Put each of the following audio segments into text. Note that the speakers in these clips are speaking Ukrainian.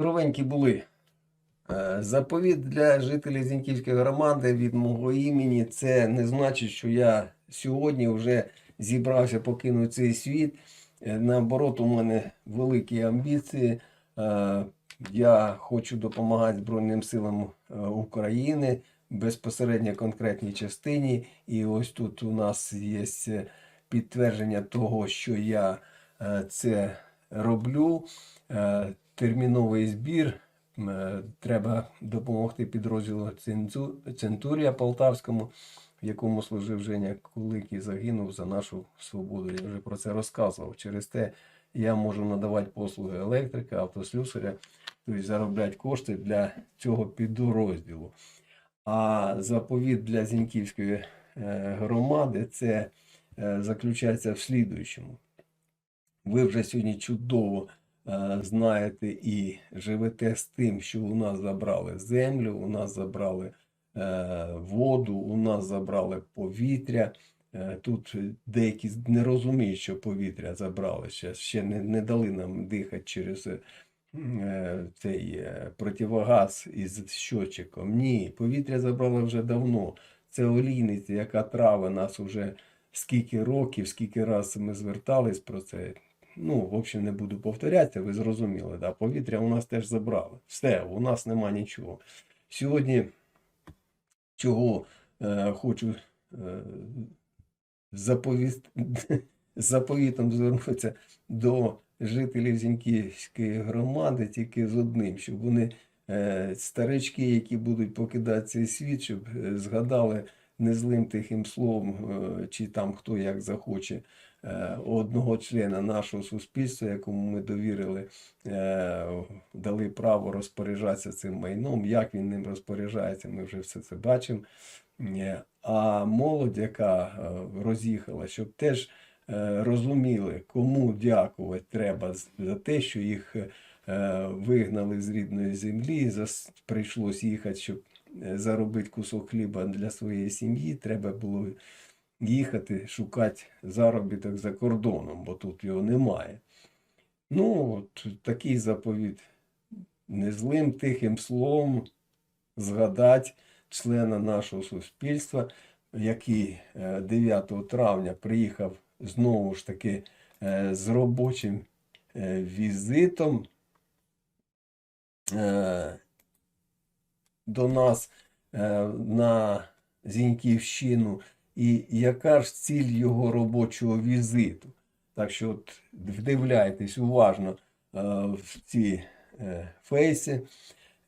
Здоровенькі були. Е, Заповіт для жителів Зіньківської громади від мого імені. Це не значить, що я сьогодні вже зібрався покинути цей світ. Е, Наоборот, у мене великі амбіції. Е, Я хочу допомагати Збройним силам України безпосередньо конкретній частині. І ось тут у нас є підтвердження того, що я це роблю. Терміновий збір. Е, Треба допомогти підрозділу Центурія Полтавському, в якому служив Женя Кулик і загинув за нашу свободу. Я вже про це розказував. Через те я можу надавати послуги електрика, автослюсаря, тобто заробляти кошти для цього підрозділу. А заповіт для Зіньківської е, громади це е, заключається в слідуючому. Ви вже сьогодні чудово знаєте і живете з тим, що у нас забрали землю, у нас забрали е, воду, у нас забрали повітря. Е, Тут деякі не розуміють, що повітря забрали ще, ще не, не дали нам дихати через е, е, цей е, противогаз із щотчиком. Ні, повітря забрали вже давно. Це олійниця, яка травить нас уже скільки років, скільки раз ми звертались про це. Ну, в общем, не буду повторятися, ви зрозуміли, да? повітря у нас теж забрали. Все, у нас нема нічого. Сьогодні, чого е, хочу е, заповіст... з заповітом звернутися до жителів Зіньківської громади тільки з одним, щоб вони, е, старички, які будуть покидати цей світ, щоб е, згадали незлим тихим словом, е, чи там хто як захоче, е, одного члена нашого суспільства, якому ми довірили, е, дали право розпоряджатися цим майном. Як він ним розпоряджається, ми вже все це бачимо. Е, А молодь, яка роз'їхала, щоб теж розуміли, кому дякувати треба за те, що їх вигнали з рідної землі, прийшлось їхати, щоб заробити кусок хліба для своєї сім'ї. Треба було їхати, шукати заробіток за кордоном, бо тут його немає. Ну, от такий заповіт. Незлим тихим словом згадати члена нашого суспільства, який е, 9 травня приїхав знову ж таки е, з робочим е, візитом е, до нас е, на Зіньківщину. І яка ж ціль його робочого візиту? Так що от вдивляйтесь уважно е, в ці е, фейси.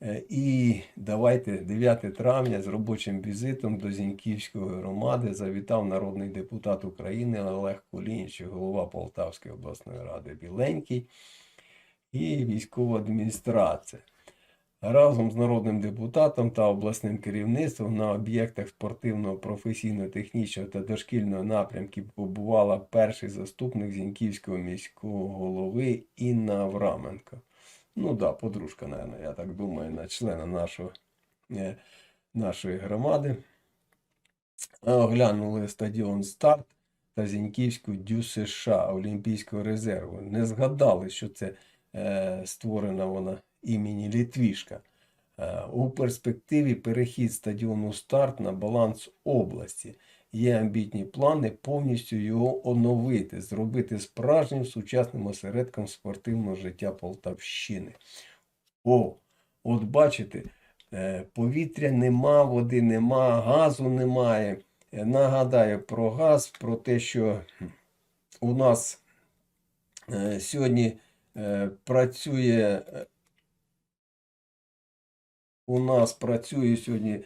Е, І давайте 9 травня з робочим візитом до Зіньківської громади завітав народний депутат України Олег Кулініч, голова Полтавської обласної ради Біленький і військова адміністрація. Разом з народним депутатом та обласним керівництвом на об'єктах спортивного, професійного, технічного та дошкільного напрямків побувала перший заступник Зіньківського міського голови Інна Авраменко. Ну да, подружка, наверное, я так думаю, на члена нашого, е, нашої громади. Оглянули стадіон Старт та Зіньківську Дю США Олімпійського резерву. Не згадали, що це е, створена вона імені Літвішка. Е, у перспективі перехід стадіону Старт на баланс області. Є амбітні плани повністю його оновити, зробити справжнім сучасним осередком спортивного життя Полтавщини. О, от бачите, е, повітря нема, води нема, газу немає. Е, Нагадаю про газ, про те, що у нас сьогодні працює, у нас працює сьогодні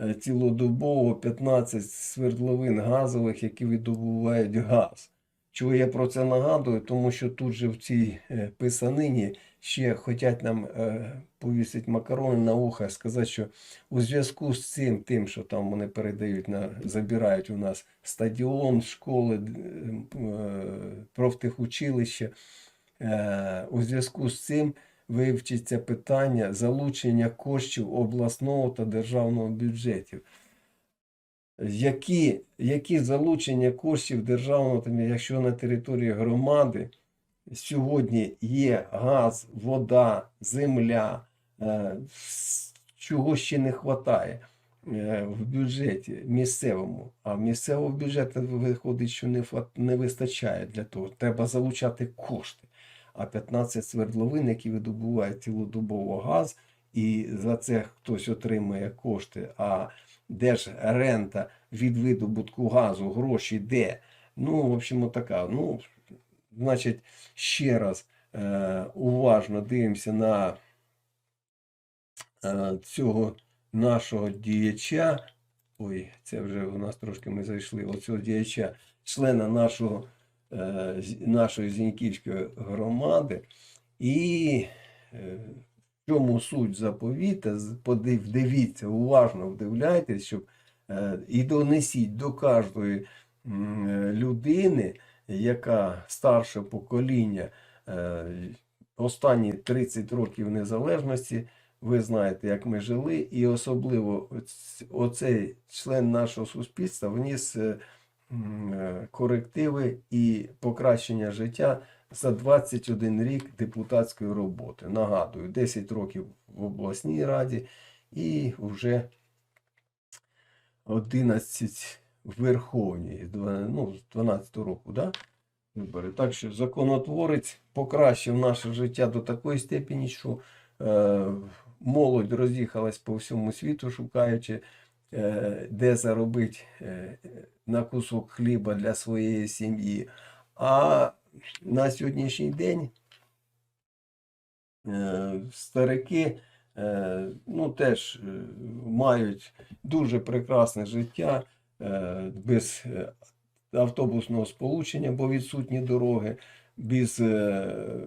е, цілодобово 15 свердловин газових, які видобувають газ. Чого я про це нагадую? Тому що тут же в цій е, писанині ще хочуть нам е, повісити макарони на вуха, сказати, що у зв'язку з цим, тим, що там вони передають на забирають у нас стадіон, школи, профтехучилище, у зв'язку з цим вивчиться питання залучення коштів обласного та державного бюджетів. Які, які залучення коштів державного, якщо на території громади сьогодні є газ, вода, земля, е, чого ще не вистачає е, в бюджеті місцевому, а місцевого бюджету виходить, що не вистачає для того. Треба залучати кошти. А 15 свердловин, які видобувають цілодобово газ, і за це хтось отримує кошти, а де ж рента від видобутку газу, гроші де? Ну, в общем, така. Ну, значить, ще раз е, уважно дивимося на е, цього нашого діяча. Ой, це вже у нас трошки ми зайшли. Оцього діяча, члена нашого, нашої Зіньківської громади. І е, в чому суть заповіта? Дивіться, уважно вдивляйтесь, щоб е, і донесіть до кожної е, людини, яка старше покоління, е, останні 30 років незалежності, ви знаєте, як ми жили, і особливо оцей член нашого суспільства вніс е, е, корективи і покращення життя за 21 рік депутатської роботи. Нагадую, 10 років в обласній раді і вже 11 в Верховній, ну, з 12 року, да? вибори. Так що законотворець покращив наше життя до такої степені, що е, молодь роз'їхалась по всьому світу, шукаючи, е, де заробити е, на кусок хліба для своєї сім'ї. А на сьогоднішній день е, старики е, ну, теж е, мають дуже прекрасне життя е, без е, автобусного сполучення, бо відсутні дороги, без е,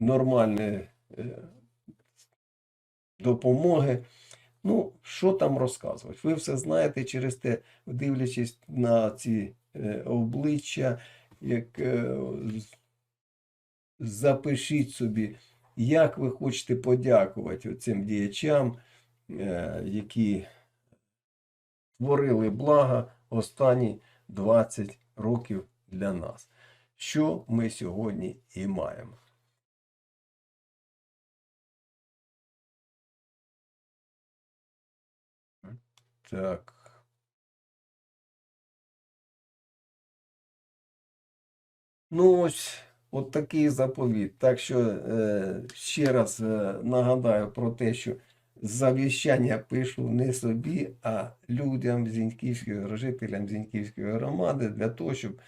нормальної е, допомоги. Ну, що там розказувати? Ви все знаєте через те, дивлячись на ці е, обличчя, як е, запишіть собі, як ви хочете подякувати цим діячам, е, які творили блага останні 20 років для нас. Що ми сьогодні і маємо. Так. Ну, ось от такий заповіт. Так що е, ще раз е, нагадаю про те, що завіщання пишу не собі, а людям Зіньківської, жителям Зіньківської громади для того, щоб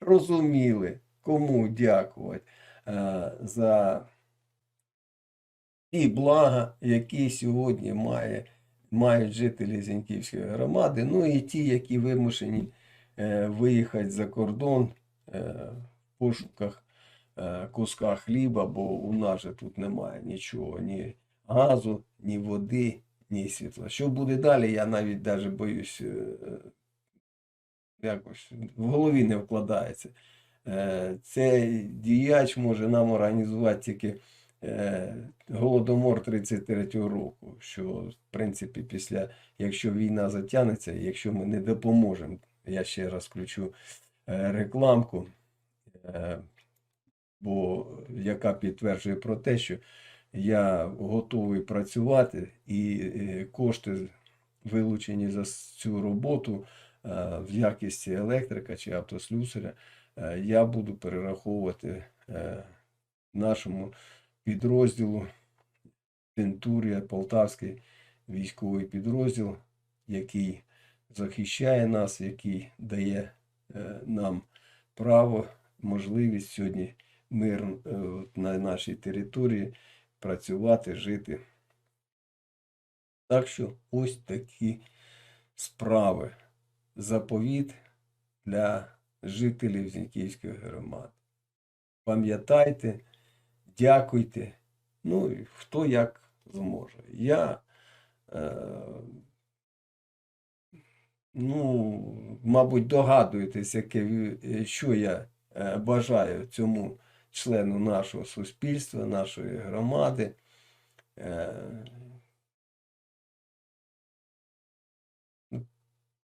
розуміли, кому дякувати е, за ті блага, які сьогодні має, мають жителі Зіньківської громади, ну і ті, які вимушені е, виїхати за кордон е, в пошуках е, куска хліба, бо у нас же тут немає нічого, ні газу, ні води, ні світла. Що буде далі, я навіть даже боюсь, якось в голові не вкладається. Цей діяч може нам організувати тільки голодомор 33-го року, що в принципі після, якщо війна затягнеться, якщо ми не допоможемо, я ще раз включу е, рекламку, е, бо яка підтверджує про те, що я готовий працювати і е, кошти, вилучені за цю роботу е, в якості електрика чи автослюсаря, е, я буду перераховувати е, нашому підрозділу Центурія, Полтавський військовий підрозділ, який захищає нас, який дає е, нам право, можливість сьогодні мир е, на нашій території працювати, жити. Так що ось такі справи. Заповіт для жителів Зіньківської громади. Пам'ятайте, дякуйте. Ну, і хто як зможе. Я, е, ну, мабуть, догадуєтесь, яке, що я е, бажаю цьому члену нашого суспільства, нашої громади. Е,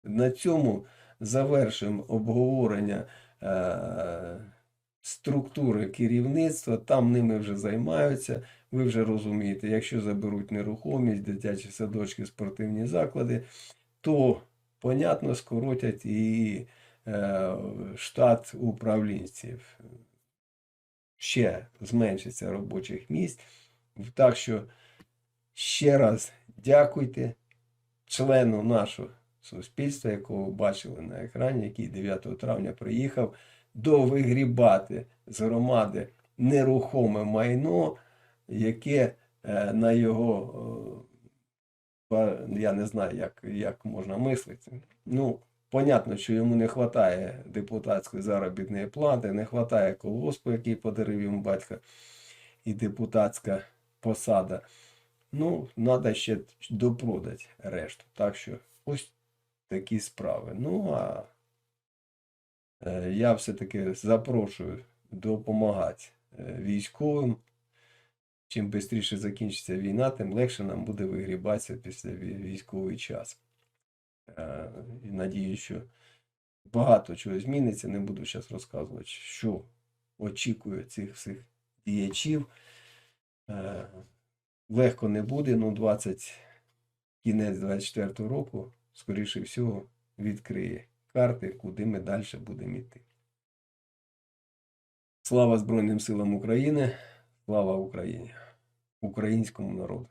на цьому завершимо обговорення е, структури керівництва, там ними вже займаються. Ви вже розумієте, якщо заберуть нерухомість, дитячі садочки, спортивні заклади, то, понятно, скоротять і е, штат управлінців. Ще зменшиться робочих місць. Так що ще раз дякуйте члену нашого суспільства, якого бачили на екрані, який 9 травня приїхав довигрібати з громади нерухоме майно, яке е, на його, е, я не знаю, як, як можна мислити. Ну, понятно, що йому не вистачає депутатської заробітної плати, не вистачає колгоспу, який подарив йому батько, і депутатська посада. Ну, треба ще допродати решту. Так що ось такі справи. Ну, а я все-таки запрошую допомагати е, військовим. Чим швидше закінчиться війна, тим легше нам буде вигрібатися після військовий час. Е, надію, що багато чого зміниться. Не буду зараз розказувати, що очікує цих всіх діячів. Е, Легко не буде, ну 20 кінець 24 року, скоріше всього, відкриє карти, куди ми далі будемо йти. Слава Збройним силам України, слава Україні, українському народу.